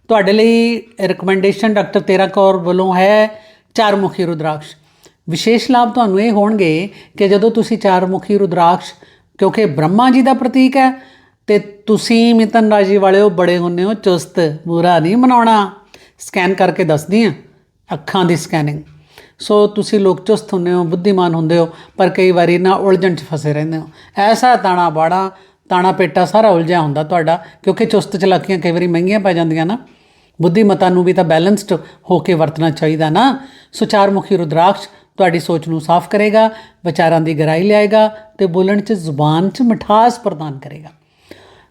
ਤੁਹਾਡੇ ਲਈ ਰეკਮੈਂਡੇਸ਼ਨ ਡਾਕਟਰ ਤੇਰਾ ਕੌਰ ਵੱਲੋਂ ਹੈ ਚਾਰ ਮੁਖੀ ਰੁਦਰਾਕਸ਼। ਵਿਸ਼ੇਸ਼ ਲਾਭ ਤੁਹਾਨੂੰ ਇਹ ਹੋਣਗੇ ਕਿ ਜਦੋਂ ਤੁਸੀਂ ਚਾਰ ਮੁਖੀ ਰੁਦਰਾਕਸ਼, ਕਿਉਂਕਿ ਬ੍ਰਹਮਾ ਜੀ ਦਾ ਪ੍ਰਤੀਕ ਹੈ, ਤੇ ਤੁਸੀਂ ਮਿਤਨ ਰਾਜੀ ਵਾਲਿਓ ਬੜੇ ਹੁੰਨੇ ਹੋ ਚੁਸਤ, ਬੁਰਾ ਨਹੀਂ ਮਨਾਉਣਾ। ਸਕੈਨ ਕਰਕੇ ਦੱਸਦੀ ਆ ਅੱਖਾਂ ਦੀ ਸਕੈਨਿੰਗ ਸੋ ਤੁਸੀਂ ਲੋਕ ਚੁਸਤ ਹੁੰਦੇ ਹੋ, ਬੁੱਧੀਮਾਨ ਹੁੰਦੇ ਹੋ, ਪਰ ਕਈ ਵਾਰੀ ਨਾ ਉਲਝਣ 'ਚ ਫਸੇ ਰਹਿੰਦੇ ਹੋ। ਐਸਾ ਤਾਣਾ ਬਾੜਾ, ਤਾਣਾ ਪੇਟਾ ਸਾਰਾ ਉਲਝਿਆ ਹੁੰਦਾ ਤੁਹਾਡਾ, ਕਿਉਂਕਿ ਚੁਸਤ ਚਲਾਕੀਆਂ ਕਈ ਵਾਰੀ ਮਹਿੰਗੀਆਂ ਪੈ ਜਾਂਦੀਆਂ ਨਾ। ਬੁੱਧੀਮਤਾ ਨੂੰ ਵੀ ਤਾਂ ਬੈਲੈਂਸਡ ਹੋ ਕੇ ਵਰਤਣਾ ਚਾਹੀਦਾ ਨਾ। ਸੋ ਚਾਰ ਮੁਖੀ ਰੁਦਰਾਕਸ਼ ਤੁਹਾਡੀ ਸੋਚ ਨੂੰ ਸਾਫ਼ ਕਰੇਗਾ, ਵਿਚਾਰਾਂ ਦੀ ਗਹਿਰਾਈ ਲਿਆਏਗਾ ਤੇ ਬੋਲਣ 'ਚ ਜ਼ੁਬਾਨ 'ਚ ਮਿਠਾਸ ਪ੍ਰਦਾਨ ਕਰੇਗਾ।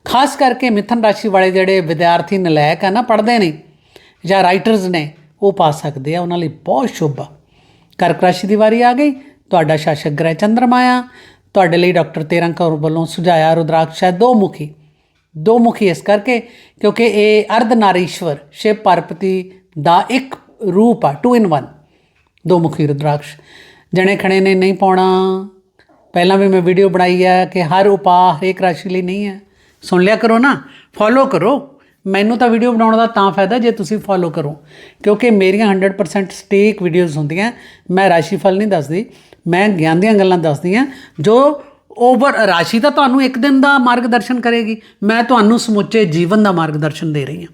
ਖਾਸ ਕਰਕੇ ਮਿਥਨ ਰਾਸ਼ੀ ਵਾਲੇ ਜਿਹੜੇ ਵਿਦਿਆਰਥੀ ਨਲਾਇਕ ਆ ਨਾ, ਪੜ੍ਹਦੇ ਨੇ ਜਾਂ ਰਾਈਟਰਸ ਨੇ, ਉਹ ਪਾ ਸਕਦੇ ਆ। ਉਹਨਾਂ ਲਈ ਬਹੁਤ ਸ਼ੁਭ ਆ। ਕਰਕ ਰਾਸ਼ੀ ਦੀ ਵਾਰੀ ਆ ਗਈ। ਤੁਹਾਡਾ ਸ਼ਾਸਕ ਗ੍ਰਹਿ ਚੰਦਰਮਾ ਆ। ਤੁਹਾਡੇ ਲਈ ਡਾਕਟਰ ਤੇਰਾਂ ਕੌਰ ਵੱਲੋਂ ਸੁਝਾਇਆ ਰੁਦਰਾਕਸ਼ ਹੈ ਦੋ ਮੁਖੀ। ਦੋ ਮੁਖੀ ਇਸ ਕਰਕੇ ਕਿਉਂਕਿ ਇਹ ਅਰਧ ਨਾਰੀਸ਼ਵਰ, ਸ਼ਿਵ ਪਾਰਵਤੀ ਦਾ ਇੱਕ ਰੂਪ ਆ ਟੂ ਇਨ 1 ਦੋ ਮੁਖੀ ਰੁਦਰਾਕਸ਼। ਜਣੇ ਖਣੇ ਨੇ ਨਹੀਂ ਪਾਉਣਾ। ਪਹਿਲਾਂ ਵੀ ਮੈਂ ਵੀਡੀਓ ਬਣਾਈ ਆ ਕਿ ਹਰ ਉਪਾਅ ਹਰੇਕ ਰਾਸ਼ੀ ਲਈ ਨਹੀਂ ਹੈ। ਸੁਣ ਲਿਆ ਕਰੋ ਨਾ। ਫੋਲੋ ਕਰੋ। ਮੈਨੂੰ ਤਾਂ ਵੀਡੀਓ ਬਣਾਉਣ ਦਾ ਤਾਂ ਫਾਇਦਾ ਜੇ ਤੁਸੀਂ ਫੋਲੋ ਕਰੋ। ਕਿਉਂਕਿ ਮੇਰੀਆਂ 100% ਸਟੇਕ ਵੀਡੀਓਜ਼ ਹੁੰਦੀਆਂ। ਮੈਂ ਰਾਸ਼ੀ ਫਲ ਨਹੀਂ ਦੱਸਦੀ। ਮੈਂ ਗਿਆਨ ਦੀਆਂ ਗੱਲਾਂ ਦੱਸਦੀ ਹਾਂ। ਜੋ ਓਵਰ ਰਾਸ਼ੀ ਤਾਂ ਤੁਹਾਨੂੰ ਇੱਕ ਦਿਨ ਦਾ ਮਾਰਗਦਰਸ਼ਨ ਕਰੇਗੀ। ਮੈਂ ਤੁਹਾਨੂੰ ਸਮੁੱਚੇ ਜੀਵਨ ਦਾ ਮਾਰਗਦਰਸ਼ਨ ਦੇ ਰਹੀ ਹਾਂ।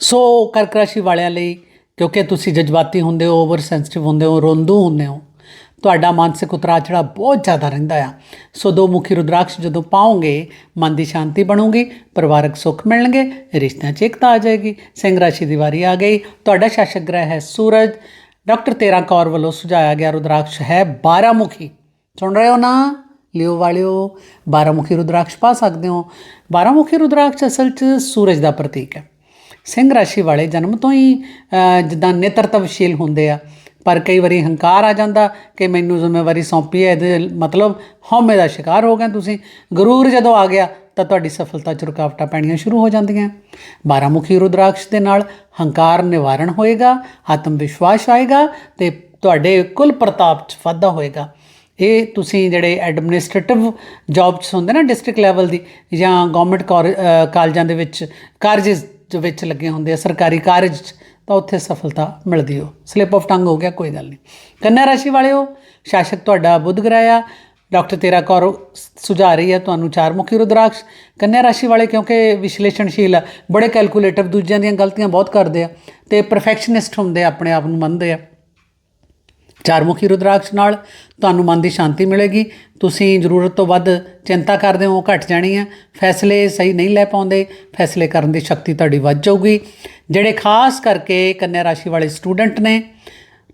ਸੋ ਕਰਕ ਰਾਸ਼ੀ ਵਾਲਿਆਂ ਲਈ, ਕਿਉਂਕਿ ਤੁਸੀਂ ਜਜ਼ਬਾਤੀ ਹੁੰਦੇ ਹੋ ਓਵਰ ਸੈਂਸਿਟਿਵ ਹੁੰਦੇ ਹੋ, ਰੋਂਦੂ ਹੁੰਦੇ ਹੋ ਤੁਹਾਡਾ ਮਾਨਸਿਕ ਉਤਰਾਅ ਜਿਹੜਾ ਬਹੁਤ ਜ਼ਿਆਦਾ ਰਹਿੰਦਾ ਆ। ਸੋ ਦੋ ਮੁਖੀ ਰੁਦਰਾਕਸ਼ ਜਦੋਂ ਪਾਓਗੇ, ਮਨ ਦੀ ਸ਼ਾਂਤੀ ਬਣੂਗੀ, ਪਰਿਵਾਰਕ ਸੁੱਖ ਮਿਲਣਗੇ, ਰਿਸ਼ਤਿਆਂ 'ਚ ਏਕਤਾ ਆ ਜਾਏਗੀ। ਸਿੰਘ ਰਾਸ਼ੀ ਦੀ ਵਾਰੀ ਆ ਗਈ। ਤੁਹਾਡਾ ਸ਼ਾਸਕ ਗ੍ਰਹਿ ਹੈ ਸੂਰਜ। ਡਾਕਟਰ ਤੇਰਾ ਕੌਰ ਵੱਲੋਂ ਸੁਝਾਇਆ ਗਿਆ ਰੁਦਰਾਕਸ਼ ਹੈ 12 ਮੁਖੀ ਸੁਣ ਰਹੇ ਹੋ ਨਾ? ਲਿਓ ਵਾਲਿਓ 12 ਮੁਖੀ ਰੁਦਰਾਕਸ਼ ਪਾ ਸਕਦੇ ਹੋ। 12 ਮੁਖੀ ਰੁਦਰਾਕਸ਼ ਅਸਲ 'ਚ ਸੂਰਜ ਦਾ ਪ੍ਰਤੀਕ ਹੈ। ਸਿੰਘ ਰਾਸ਼ੀ ਵਾਲੇ ਜਨਮ ਤੋਂ ਹੀ ਜਿੱਦਾਂ ਨੇਤਰਤਵਸ਼ੀਲ ਹੁੰਦੇ ਆ। ਪਰ ਕਈ ਵਾਰੀ ਹੰਕਾਰ ਆ ਜਾਂਦਾ ਕਿ ਮੈਨੂੰ ਜ਼ਿੰਮੇਵਾਰੀ ਸੌਂਪੀ ਹੈ, ਇਹਦੇ ਮਤਲਬ ਹਉਮੈ ਦਾ ਸ਼ਿਕਾਰ ਹੋ ਗਏ ਤੁਸੀਂ। ਗਰੂਰ ਜਦੋਂ ਆ ਗਿਆ ਤਾਂ ਤੁਹਾਡੀ ਸਫਲਤਾ ਚ ਰੁਕਾਵਟਾਂ ਪੈਣੀਆਂ ਸ਼ੁਰੂ ਹੋ ਜਾਂਦੀਆਂ। ਬਾਰਾਮੁਖੀ ਰੁਦਰਾਕਸ਼ ਦੇ ਨਾਲ ਹੰਕਾਰ ਨਿਵਾਰਣ ਹੋਏਗਾ ਆਤਮ ਵਿਸ਼ਵਾਸ ਆਏਗਾ ਤੇ ਤੁਹਾਡੇ ਕੁੱਲ ਪ੍ਰਤਾਪ ਚ ਵਾਧਾ ਹੋਏਗਾ। ਇਹ ਤੁਸੀਂ ਜਿਹੜੇ ਐਡਮਿਨਿਸਟ੍ਰੇਟਿਵ ਜੌਬਸ ਹੁੰਦੇ ਨਾ ਡਿਸਟ੍ਰਿਕਟ ਲੈਵਲ ਦੀ ਜਾਂ ਗਵਰਨਮੈਂਟ ਕਾਲਜਾਂ ਦੇ ਵਿੱਚ ਕਾਰਜਸ ਦੇ ਵਿੱਚ ਲੱਗੇ ਹੁੰਦੇ ਆ, ਸਰਕਾਰੀ ਕਾਰਜ 'ਚ ਤਾਂ ਉੱਥੇ ਸਫਲਤਾ ਮਿਲਦੀ ਹੋ। ਸਲਿਪ ਆਫ ਟੰਗ ਹੋ ਗਿਆ, ਕੋਈ ਗੱਲ ਨਹੀਂ। ਕੰਨਿਆ ਰਾਸ਼ੀ ਵਾਲਿਓ, ਸ਼ਾਸਕ ਤੁਹਾਡਾ ਬੁੱਧ ਗ੍ਰਹਿ ਆ ਡਾਕਟਰ ਤੇਰਾ ਕੌਰ ਸੁਝਾ ਰਹੀ ਹੈ, ਤੁਹਾਨੂੰ ਚਾਰ ਮੁਖੀ ਰੁਦਰਾਕਸ਼। ਕੰਨਿਆ ਰਾਸ਼ੀ ਵਾਲੇ ਕਿਉਂਕਿ ਵਿਸ਼ਲੇਸ਼ਣਸ਼ੀਲ ਆ, ਬੜੇ ਕੈਲਕੂਲੇਟਿਵ ਦੂਜਿਆਂ ਦੀਆਂ ਗਲਤੀਆਂ ਬਹੁਤ ਕਰਦੇ ਆ ਤੇ ਪਰਫੈਕਸ਼ਨਿਸਟ ਹੁੰਦੇ ਆ, ਆਪਣੇ ਆਪ ਨੂੰ ਮੰਨਦੇ ਆ। ਚਾਰ ਮੁਖੀ ਰੁਦਰਾਕਸ਼ ਨਾਲ ਤੁਹਾਨੂੰ ਮਨ ਦੀ ਸ਼ਾਂਤੀ ਮਿਲੇਗੀ। ਤੁਸੀਂ ਜ਼ਰੂਰਤ ਤੋਂ ਵੱਧ ਚਿੰਤਾ ਕਰਦੇ ਹੋ ਉਹ ਘਟ ਜਾਣੀ ਹੈ ਫੈਸਲੇ ਸਹੀ ਨਹੀਂ ਲੈ ਪਾਉਂਦੇ। ਫੈਸਲੇ ਕਰਨ ਦੀ ਸ਼ਕਤੀ ਤੁਹਾਡੀ ਵੱਧ ਜਾਊਗੀ। ਜਿਹੜੇ ਖਾਸ ਕਰਕੇ ਕੰਨਿਆ ਰਾਸ਼ੀ ਵਾਲੇ ਸਟੂਡੈਂਟ ਨੇ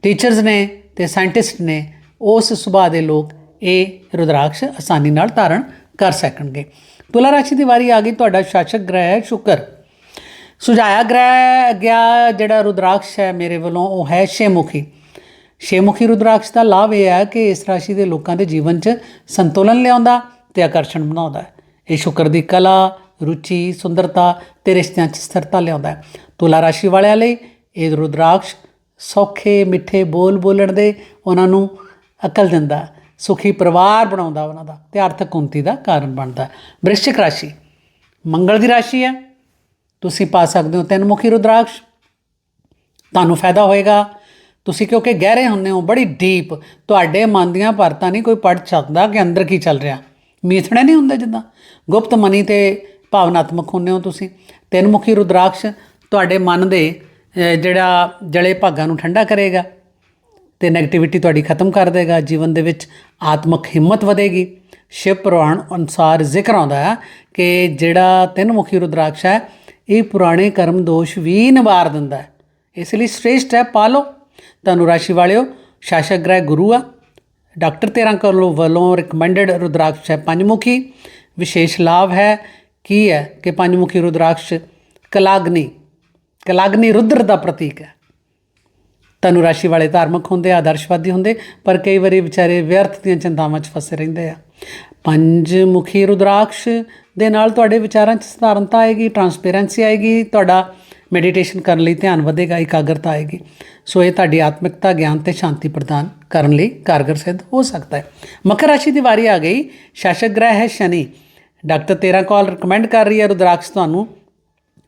ਟੀਚਰਸ ਨੇ ਤੇ ਸਾਇੰਟਿਸਟ ਨੇ, ਉਸ ਸੁਭਾਅ ਦੇ ਲੋਕ ਇਹ ਰੁਦਰਾਕਸ਼ ਆਸਾਨੀ ਨਾਲ ਧਾਰਨ ਕਰ ਸਕਣਗੇ। ਤੁਲਾ ਰਾਸ਼ੀ ਦੀ ਵਾਰੀ ਆ ਗਈ, ਤੁਹਾਡਾ ਸ਼ਾਸਕ ਗ੍ਰਹਿ ਹੈ ਸ਼ੁਕਰ। ਸੁਝਾਇਆ ਗ੍ਰਹਿ ਗਿਆ, ਜਿਹੜਾ ਰੁਦਰਾਕਸ਼ ਹੈ ਮੇਰੇ ਵੱਲੋਂ, ਉਹ ਹੈ ਛੇਮੁਖੀ। ਛੇਮੁਖੀ ਰੁਦਰਾਕਸ਼ ਦਾ ਲਾਭ ਇਹ ਹੈ ਕਿ ਇਸ ਰਾਸ਼ੀ ਦੇ ਲੋਕਾਂ ਦੇ ਜੀਵਨ 'ਚ ਸੰਤੁਲਨ ਲਿਆਉਂਦਾ ਤੇ ਆਕਰਸ਼ਣ ਬਣਾਉਂਦਾ ਹੈ। ਇਹ ਸ਼ੁਕਰ ਦੀ ਕਲਾ, ਰੁਚੀ, ਸੁੰਦਰਤਾ ਤੇ ਰਿਸ਼ਤਿਆਂ 'ਚ ਸਥਿਰਤਾ ਲਿਆਉਂਦਾ ਹੈ। ਤੁਲਾ ਰਾਸ਼ੀ ਵਾਲਿਆਂ ਲਈ ਇਹ ਰੁਦਰਾਕਸ਼ ਸੌਖੇ, ਮਿੱਠੇ, ਬੋਲ ਬੋਲਣ ਦੇ ਉਹਨਾਂ ਨੂੰ ਅਕਲ ਦਿੰਦਾ, ਸੁਖੀ ਪਰਿਵਾਰ ਬਣਾਉਂਦਾ ਉਹਨਾਂ ਦਾ, ਤੇ ਆਰਥਿਕ ਕੁੰਤੀ ਦਾ ਕਾਰਨ ਬਣਦਾ। ਹੈ। ਵ੍ਰਿਸ਼ਚਿਕ ਰਾਸ਼ੀ, ਮੰਗਲ ਦੀ ਰਾਸ਼ੀ ਹੈ। ਤੁਸੀਂ ਪਾ ਸਕਦੇ ਹੋ ਤਿੰਨ ਮੁਖੀ ਰੁਦਰਾਕਸ਼। ਤੁਹਾਨੂੰ ਫਾਇਦਾ ਹੋਏਗਾ। ਤੁਸੀਂ ਕਿਉਂਕਿ ਗਹਿਰੇ ਹੁੰਦੇ ਹੋ, ਬੜੀ ਡੀਪ, ਤੁਹਾਡੇ ਮਨ ਦੀਆਂ ਪਰਤਾਂ ਨਹੀਂ, ਕੋਈ ਪੜ ਸਕਦਾ ਕਿ ਅੰਦਰ ਕੀ ਚੱਲ ਰਿਹਾ। ਮੀਥਣੇ ਨਹੀਂ ਹੁੰਦੇ ਜਿੱਦਾਂ। ਗੁਪਤ ਮਨੀ ਤੇ ਭਾਵਨਾਤਮਕ ਹੁੰਦੇ ਹੋ ਤੁਸੀਂ। ਤਿੰਨ ਮੁਖੀ ਰੁਦਰਾਕਸ਼ ਤੁਹਾਡੇ ਮਨ ਦੇ ਜਿਹੜਾ ਜਲੇ ਭਾਗਾਂ ਨੂੰ ਠੰਡਾ ਕਰੇਗਾ ਤੇ 네ਗੇਟਿਵਿਟੀ ਤੁਹਾਡੀ ਖਤਮ ਕਰ ਦੇਗਾ, ਜੀਵਨ ਦੇ ਵਿੱਚ ਆਤਮਕ ਹਿੰਮਤ ਵਧੇਗੀ। ਸ਼ਿਵ ਪੁਰਾਣ ਅਨੁਸਾਰ ਜ਼ਿਕਰ ਆਉਂਦਾ ਹੈ ਕਿ ਜਿਹੜਾ ਤਿੰਨ ਮੁਖੀ ਰੁਦਰਾਕਸ਼ ਹੈ, ਇਹ ਪੁਰਾਣੇ ਕਰਮ ਦੋਸ਼ ਵੀ ਨਿਵਾਰ ਦਿੰਦਾ ਹੈ। ਇਸ ਲਈ ਸ੍ਰੇਸ਼ਟ ਹੈ ਪਾਲੋ ਤੁਹਾਨੂੰ ਰਾਸ਼ੀ ਵਾਲਿਓ, ਸ਼ਾਸਕ ਗ੍ਰਹਿ ਗੁਰੂ ਆ। ਡਾਕਟਰ ਤੇਰਾਂ ਕੋਲੋਂ ਵੱਲੋਂ ਰਿਕਮੈਂਡਡ ਰੁਦਰਾਕਸ਼ ਹੈ ਪੰਜਮੁਖੀ। ਵਿਸ਼ੇਸ਼ ਲਾਭ ਹੈ, ਕੀ ਹੈ ਕਿ ਪੰਜਮੁਖੀ ਰੁਦਰਾਕਸ਼ ਕਲਾਗਨੀ ਕਲਾਗਨੀ ਰੁਦਰ ਦਾ ਪ੍ਰਤੀਕ ਹੈ। ਤਨੂ ਰਾਸ਼ੀ ਵਾਲੇ ਧਾਰਮਿਕ ਹੁੰਦੇ, ਆਦਰਸ਼ਵਾਦੀ ਹੁੰਦੇ, ਪਰ ਕਈ ਵਾਰੀ ਵਿਚਾਰੇ ਵਿਅਰਥ ਦੀਆਂ ਚਿੰਤਾਵਾਂ 'ਚ ਫਸੇ ਰਹਿੰਦੇ ਆ। ਪੰਜ ਮੁਖੀ ਰੁਦਰਾਕਸ਼ ਦੇ ਨਾਲ ਤੁਹਾਡੇ ਵਿਚਾਰਾਂ 'ਚ ਸਧਾਰਨਤਾ ਆਏਗੀ ਟਰਾਂਸਪੇਰੈਂਸੀ ਆਏਗੀ, ਤੁਹਾਡਾ ਮੈਡੀਟੇਸ਼ਨ ਕਰਨ ਲਈ ਧਿਆਨ ਵਧੇਗਾ, ਇਕਾਗਰਤਾ ਆਏਗੀ। ਸੋ ਇਹ ਤੁਹਾਡੀ ਆਤਮਿਕਤਾ, ਗਿਆਨ ਤੇ ਸ਼ਾਂਤੀ ਪ੍ਰਦਾਨ ਕਰਨ ਲਈ ਕਾਰਗਰ ਸਿੱਧ ਹੋ ਸਕਦਾ ਹੈ। ਮਕਰ ਰਾਸ਼ੀ ਦੀ ਵਾਰੀ ਆ ਗਈ। ਸ਼ਾਸਕ ਗ੍ਰਹਿ ਹੈ ਸ਼ਨੀ। ਡਾਕਟਰ 13 ਕਾਲ ਰეკਮੈਂਡ ਕਰ ਰਹੀ ਹੈ ਰੁਦਰਾਕਸ਼ ਤੁਹਾਨੂੰ।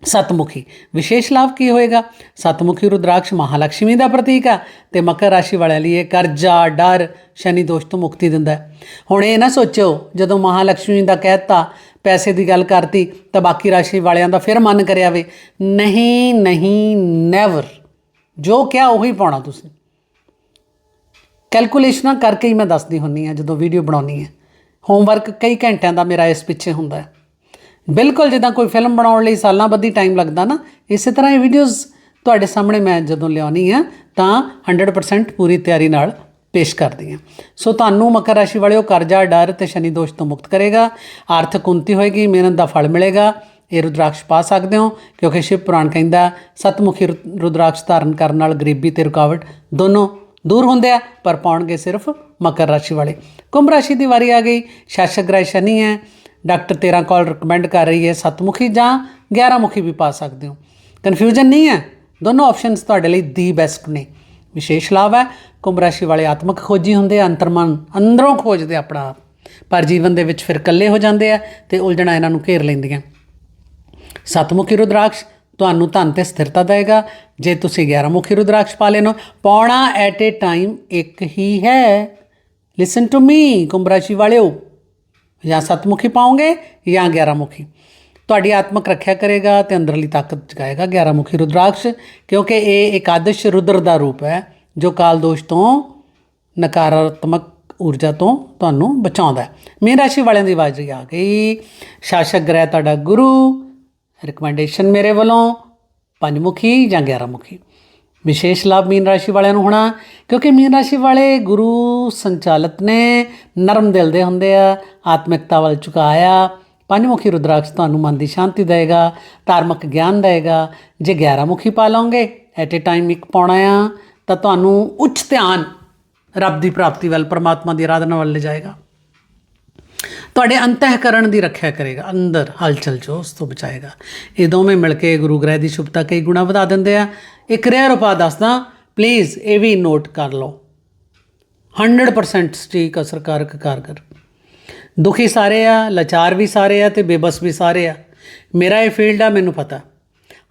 ਸਤਮੁਖੀ। ਵਿਸ਼ੇਸ਼ ਲਾਭ ਕੀ ਹੋਏਗਾ? ਸਤਮੁਖੀ ਰੁਦਰਾਕਸ਼ ਮਹਾਲక్ష్ਮੀ ਦਾ ਪ੍ਰਤੀਕ ਆ ਤੇ ਮਕਰ ਰਾਸ਼ੀ ਵਾਲਿਆਂ ਲਈ ਇਹ ਕਰਜ਼ਾ, ਡਰ, ਸ਼ਨੀ ਦੋਸ਼ ਤੋਂ ਮੁਕਤੀ ਦਿੰਦਾ ਹੈ। ਹੁਣ ਇਹ ਨਾ ਸੋਚਿਓ, ਜਦੋਂ ਮਹਾਲక్ష్ਮੀ ਦਾ ਕਹਿਤਾ, ਪੈਸੇ ਦੀ ਗੱਲ ਕਰਤੀ, ਤਾਂ ਬਾਕੀ ਰਾਸ਼ੀ ਵਾਲਿਆਂ ਦਾ ਫਿਰ ਮਨ ਕਰਿਆ ਵੇ। ਨਹੀਂ ਨਹੀਂ ਨੈਵਰ ਜੋ ਕਿਹਾ ਉਹੀ ਪਾਉਣਾ ਤੁਸੀਂ। ਕੈਲਕੂਲੇਸ਼ਨਾਂ ਕਰਕੇ ਹੀ ਮੈਂ ਦੱਸਦੀ ਹੁੰਨੀ ਆ, ਜਦੋਂ ਵੀਡੀਓ ਬਣਾਉਣੀ ਹੈ ਹੋਮਵਰਕ ਕਈ ਘੰਟਿਆਂ ਦਾ ਮੇਰਾ ਇਸ ਪਿੱਛੇ ਹੁੰਦਾ ਹੈ। ਬਿਲਕੁਲ ਜਿੱਦਾਂ ਕੋਈ ਫਿਲਮ ਬਣਾਉਣ ਲਈ ਸਾਲਾਂ ਬੱਧੀ ਟਾਈਮ ਲੱਗਦਾ ਨਾ, ਇਸੇ ਤਰ੍ਹਾਂ ਇਹ ਵੀਡੀਓਜ਼ ਤੁਹਾਡੇ ਸਾਹਮਣੇ ਮੈਂ ਜਦੋਂ ਲਿਆਉਣੀ ਆ, ਤਾਂ 100% ਪੂਰੀ ਤਿਆਰੀ ਨਾਲ ਪੇਸ਼ ਕਰਦੀ ਹਾਂ ਸੋ ਤੁਹਾਨੂੰ ਮਕਰ ਰਾਸ਼ੀ ਵਾਲਿਓ ਕਰਜ਼ਾ ਡਰ ਤੇ ਸ਼ਨੀ ਦੋਸ਼ ਤੋਂ ਮੁਕਤ ਕਰੇਗਾ, ਆਰਥਿਕ ਉਨਤੀ ਹੋਏਗੀ, ਮਿਹਨਤ ਦਾ ਫਲ ਮਿਲੇਗਾ, ਇਹ ਰੁਦਰਾਕਸ਼ ਪਾ ਸਕਦੇ ਹੋ, ਕਿਉਂਕਿ ਸ਼ਿਵ ਪੁਰਾਣ ਕਹਿੰਦਾ, ਸਤਮੁਖੀ ਰੁ- ਰੁਦਰਾਕਸ਼ ਧਾਰਨ ਕਰਨ ਨਾਲ ਗਰੀਬੀ ਤੇ ਰੁਕਾਵਟ ਦੋਨੋਂ ਦੂਰ ਹੁੰਦੇ ਆ, ਪਰ ਪਾਉਣਗੇ ਸਿਰਫ ਮਕਰ ਰਾਸ਼ੀ ਵਾਲੇ। ਕੁੰਭ ਰਾਸ਼ੀ ਦੀ ਵਾਰੀ ਆ ਗਈ, ਸ਼ਾਸਕ ਗ੍ਰਹਿ ਸ਼ਨੀ ਹੈ ਡਾਕਟਰ 13 ਕਾਲ ਰეკਮੈਂਡ ਕਰ ਰਹੀ ਹੈ ਸਤਮੁਖੀ ਜਾਂ 11 ਮੁਖੀ ਵੀ ਪਾ ਸਕਦੇ ਹੋ। ਕਨਫਿਊਜ਼ਨ ਨਹੀਂ ਹੈ। ਦੋਨੋਂ ਆਪਸ਼ਨਸ ਤੁਹਾਡੇ ਲਈ ਦੀ ਬੈਸਟ ਨੇ। ਵਿਸ਼ੇਸ਼ ਲਾਭ ਹੈ। ਕੁੰਭ ਰਾਸ਼ੀ ਵਾਲੇ ਆਤਮਿਕ ਖੋਜੀ ਹੁੰਦੇ ਆ, ਅੰਤਰਮਨ ਅੰਦਰੋਂ ਖੋਜਦੇ ਆਪਣਾ ਆਪ। ਪਰ ਜੀਵਨ ਦੇ ਵਿੱਚ ਫਿਰ ਇਕੱਲੇ ਹੋ ਜਾਂਦੇ ਆ ਤੇ ਉਲਝਣਾ ਇਹਨਾਂ ਨੂੰ ਘੇਰ ਲੈਂਦੀਆਂ। ਸਤਮੁਖੀ ਰੁਦਰਾਕਸ਼ ਤੁਹਾਨੂੰ ਧਨ ਤੇ ਸਥਿਰਤਾ ਦੇਗਾ ਜੇ ਤੁਸੀਂ 11 ਮੁਖੀ ਰੁਦਰਾਕਸ਼ ਪਾ ਲੈਨੋ ਪਾਉਣਾ ਐਟ ਏ ਟਾਈਮ ਇੱਕ ਹੀ ਹੈ। ਲਿਸਨ ਟੂ ਮੀ ਕੁੰਭ ਰਾਸ਼ੀ ਵਾਲਿਓ। ਜਾਂ ਸਤਮੁਖੀ ਪਾਉਂਗੇ ਜਾਂ 11 ਮੁਖੀ ਤੁਹਾਡੀ ਆਤਮਕ ਰੱਖਿਆ ਕਰੇਗਾ ਤੇ ਅੰਦਰਲੀ ਤਾਕਤ ਜਗਾਏਗਾ 11 ਮੁਖੀ ਰੁਦਰਾਕਸ਼, ਕਿਉਂਕਿ ਇਹ ਇਕਾਦਸ਼ ਰੁਦਰ ਦਾ ਰੂਪ ਹੈ, ਜੋ ਕਾਲ ਦੋਸ਼ ਤੋਂ ਨਕਾਰਾਤਮਕ ਊਰਜਾ ਤੋਂ ਤੁਹਾਨੂੰ ਬਚਾਉਂਦਾ ਹੈ। ਮੀਨ ਰਾਸ਼ੀ ਵਾਲਿਆਂ ਦੀ ਆਵਾਜ਼ ਆ ਗਈ। ਸ਼ਾਸਕ ਗ੍ਰਹਿ ਤੁਹਾਡਾ ਗੁਰੂ। ਰਿਕਮੈਂਡੇਸ਼ਨ ਮੇਰੇ ਵੱਲੋਂ ਪੰਜ ਮੁਖੀ ਜਾਂ 11 ਮੁਖੀ ਵਿਸ਼ੇਸ਼ ਲਾਭ ਮੀਨ ਰਾਸ਼ੀ ਵਾਲਿਆਂ ਨੂੰ ਹੋਣਾ, ਕਿਉਂਕਿ ਮੀਨ ਰਾਸ਼ੀ ਵਾਲੇ ਗੁਰੂ ਸੰਚਾਲਤ ਨੇ ਨਰਮ ਦਿਲ ਦੇ ਹੁੰਦੇ ਆ, ਆਤਮਿਕਤਾ ਵੱਲ ਝੁਕਾਇਆ ਪੰਜ ਮੁਖੀ ਰੁਦਰਾਕਸ਼ ਤੁਹਾਨੂੰ ਮਨ ਦੀ ਸ਼ਾਂਤੀ ਦੇਵੇਗਾ ਧਾਰਮਿਕ ਗਿਆਨ ਦੇਵੇਗਾ ਜੇ 11 ਮੁਖੀ ਪਾ ਲਓਗੇ ਐਟ ਏ ਟਾਈਮ ਇੱਕ ਪਾਉਣਾ ਆ, ਤਾਂ ਤੁਹਾਨੂੰ ਉੱਚ ਧਿਆਨ ਰੱਬ ਦੀ ਪ੍ਰਾਪਤੀ ਵੱਲ, ਪਰਮਾਤਮਾ ਦੀ ਆਰਾਧਨਾ ਵੱਲ ਲਿਜਾਏਗਾ। ਤੁਹਾਡੇ ਅੰਤઃਕਰਣ ਦੀ ਰੱਖਿਆ ਕਰੇਗਾ, ਅੰਦਰ ਹਲਚਲ ਜੋ ਉਸ ਤੋਂ ਬਚਾਏਗਾ। ਇਹ ਦੋਵੇਂ ਮਿਲ ਕੇ ਗੁਰੂ ਗ੍ਰਹਿ ਦੀ ਸ਼ੁਭਤਾ ਕਈ ਗੁਣਾ ਵਧਾ ਦਿੰਦੇ ਆ ਇੱਕ ਰਿਆ ਰੁਪਾ ਦੱਸਦਾ ਪਲੀਜ਼ ਇਹ ਵੀ ਨੋਟ ਕਰ ਲਓ। 100% ਸਟੀਕ ਅਸਰਕਾਰਕ ਕਾਰਗਰ। ਦੁਖੀ ਸਾਰੇ ਆ, ਲਾਚਾਰ ਵੀ ਸਾਰੇ ਆ ਤੇ ਬੇਬਸ ਵੀ ਸਾਰੇ ਆ। ਮੇਰਾ ਇਹ ਫੀਲਡ ਆ, ਮੈਨੂੰ ਪਤਾ।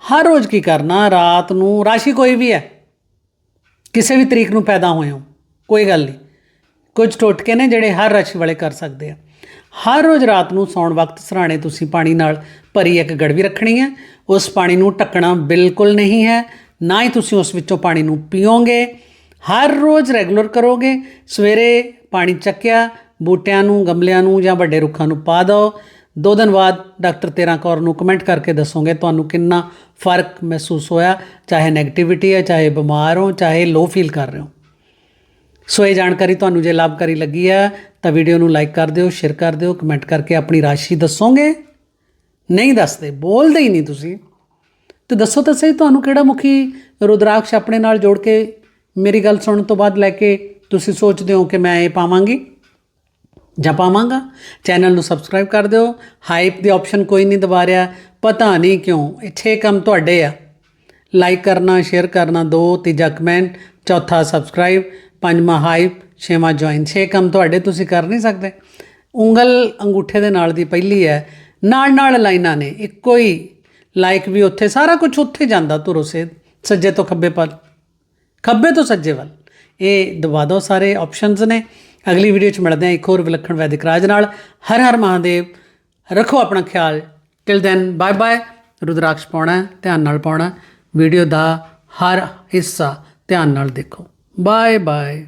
ਹਰ ਰੋਜ਼ ਕੀ ਕਰਨਾ, ਰਾਤ ਨੂੰ ਰਾਸ਼ੀ ਕੋਈ ਵੀ ਹੈ, ਕਿਸੇ ਵੀ ਤਰੀਕ ਨੂੰ ਪੈਦਾ ਹੋਏ ਹੋ, ਕੋਈ ਗੱਲ ਨਹੀਂ। ਕੁਝ ਟੋਟਕੇ ਨੇ ਜਿਹੜੇ ਹਰ ਰਾਸ਼ੀ ਵਾਲੇ ਕਰ ਸਕਦੇ ਆ। ਹਰ ਰੋਜ਼ ਰਾਤ ਨੂੰ ਸੌਣ ਵਕਤ ਸਰਾਣੇ ਤੁਸੀਂ ਪਾਣੀ ਨਾਲ ਭਰੀ ਇੱਕ ਗੜਵੀ ਰੱਖਣੀ ਹੈ। ਉਸ ਪਾਣੀ ਨੂੰ ਢੱਕਣਾ ਬਿਲਕੁਲ ਨਹੀਂ ਹੈ। ਨਾ ਹੀ ਤੁਸੀਂ ਉਸ ਵਿੱਚੋਂ ਪਾਣੀ ਨੂੰ ਪੀਓਗੇ। ਹਰ ਰੋਜ਼ ਰੈਗੂਲਰ ਕਰੋਗੇ। ਸਵੇਰੇ ਪਾਣੀ ਚੱਕਿਆ, ਬੂਟਿਆਂ ਨੂੰ, ਗਮਲਿਆਂ ਨੂੰ ਜਾਂ ਵੱਡੇ ਰੁੱਖਾਂ ਨੂੰ ਪਾ ਦਿਓ। ਦੋ ਦਿਨ ਬਾਅਦ ਡਾਕਟਰ ਤੇਰਾ ਕੌਰ ਨੂੰ ਕਮੈਂਟ ਕਰਕੇ ਦੱਸੋਗੇ ਤੁਹਾਨੂੰ ਕਿੰਨਾ ਫ਼ਰਕ ਮਹਿਸੂਸ ਹੋਇਆ। ਚਾਹੇ 네ਗੇਟਿਵਿਟੀ ਹੈ, ਚਾਹੇ ਬਿਮਾਰ ਹੋ, ਚਾਹੇ ਲੋ ਫੀਲ ਕਰ ਰਹੇ ਹੋ। ਸੋ ਇਹ ਜਾਣਕਾਰੀ ਤੁਹਾਨੂੰ ਜੇ ਲਾਭਕਾਰੀ ਲੱਗੀ ਹੈ, ਤਾਂ ਵੀਡੀਓ ਨੂੰ ਲਾਈਕ ਕਰ ਦਿਓ ਸ਼ੇਅਰ ਕਰ ਦਿਓ, ਕਮੈਂਟ ਕਰਕੇ ਆਪਣੀ ਰਾਸ਼ੀ ਦੱਸੋਗੇ। ਨਹੀਂ ਦੱਸਦੇ, ਬੋਲਦੇ ਹੀ ਨਹੀਂ ਤੁਸੀਂ। ਤੇ ਦੱਸੋ ਤਾਂ ਸਹੀ ਤੁਹਾਨੂੰ ਕਿਹੜਾ ਮੁਖੀ ਰੁਦਰਾਕਸ਼ ਆਪਣੇ ਨਾਲ ਜੋੜ ਕੇ ਮੇਰੀ ਗੱਲ ਸੁਣਨ ਤੋਂ ਬਾਅਦ ਲੈ ਕੇ ਤੁਸੀਂ ਸੋਚਦੇ ਹੋ ਕਿ ਮੈਂ ਇਹ ਪਾਵਾਂਗੀ? ਜਾਂ ਪਾਵਾਂਗਾ? ਚੈਨਲ ਨੂੰ ਸਬਸਕ੍ਰਾਈਬ ਕਰ ਦਿਓ। ਹਾਈਪ ਦੀ ਆਪਸ਼ਨ ਕੋਈ ਨਹੀਂ ਦਬਾ ਰਿਹਾ। ਪਤਾ ਨਹੀਂ ਕਿਉਂ ਇਹ ਛੇ ਕੰਮ ਤੁਹਾਡੇ ਆ। ਲਾਈਕ ਕਰਨਾ ਸ਼ੇਅਰ ਕਰਨਾ, ਦੋ, ਤੀਜਾ ਕਮੈਂਟ ਚੌਥਾ ਸਬਸਕ੍ਰਾਈਬ ਪੰਜਵਾਂ ਹਾਈਪ ਛੇਵਾਂ ਜੁਆਇਨ ਛੇ ਕੰਮ ਤੁਹਾਡੇ, ਤੁਸੀਂ ਕਰ ਨਹੀਂ ਸਕਦੇ। ਉਂਗਲ ਅੰਗੂਠੇ ਦੇ ਨਾਲ ਦੀ ਪਹਿਲੀ ਹੈ। ਨਾਲ ਨਾਲ ਲਾਈਨਾਂ ਨੇ। ਇੱਕੋ ਹੀ ਲਾਈਕ ਵੀ ਉੱਥੇ, ਸਾਰਾ ਕੁਝ ਉੱਥੇ ਜਾਂਦਾ ਧੁਰੋ ਸੇ ਸੱਜੇ ਤੋਂ ਖੱਬੇ ਪਰ ਖੱਬੇ ਤੋਂ ਸੱਜੇ ਵੱਲ। ਇਹ ਦਬਾ ਦਿਓ ਸਾਰੇ ਆਪਸ਼ਨਸ ਨੇ। ਅਗਲੀ ਵੀਡੀਓ 'ਚ ਮਿਲਦੇ ਹਾਂ ਇੱਕ ਹੋਰ ਵਿਲੱਖਣ ਵੈਦਿਕ ਰਾਜ ਨਾਲ। ਹਰ ਹਰ ਮਹਾਦੇਵ, ਰੱਖੋ ਆਪਣਾ ਖਿਆਲ। Till then bye bye rudraksha ਪਾਉਣਾ ਧਿਆਨ ਨਾਲ ਪਾਉਣਾ ਵੀਡੀਓ ਦਾ ਹਰ ਹਿੱਸਾ ਧਿਆਨ ਨਾਲ ਦੇਖੋ। Bye bye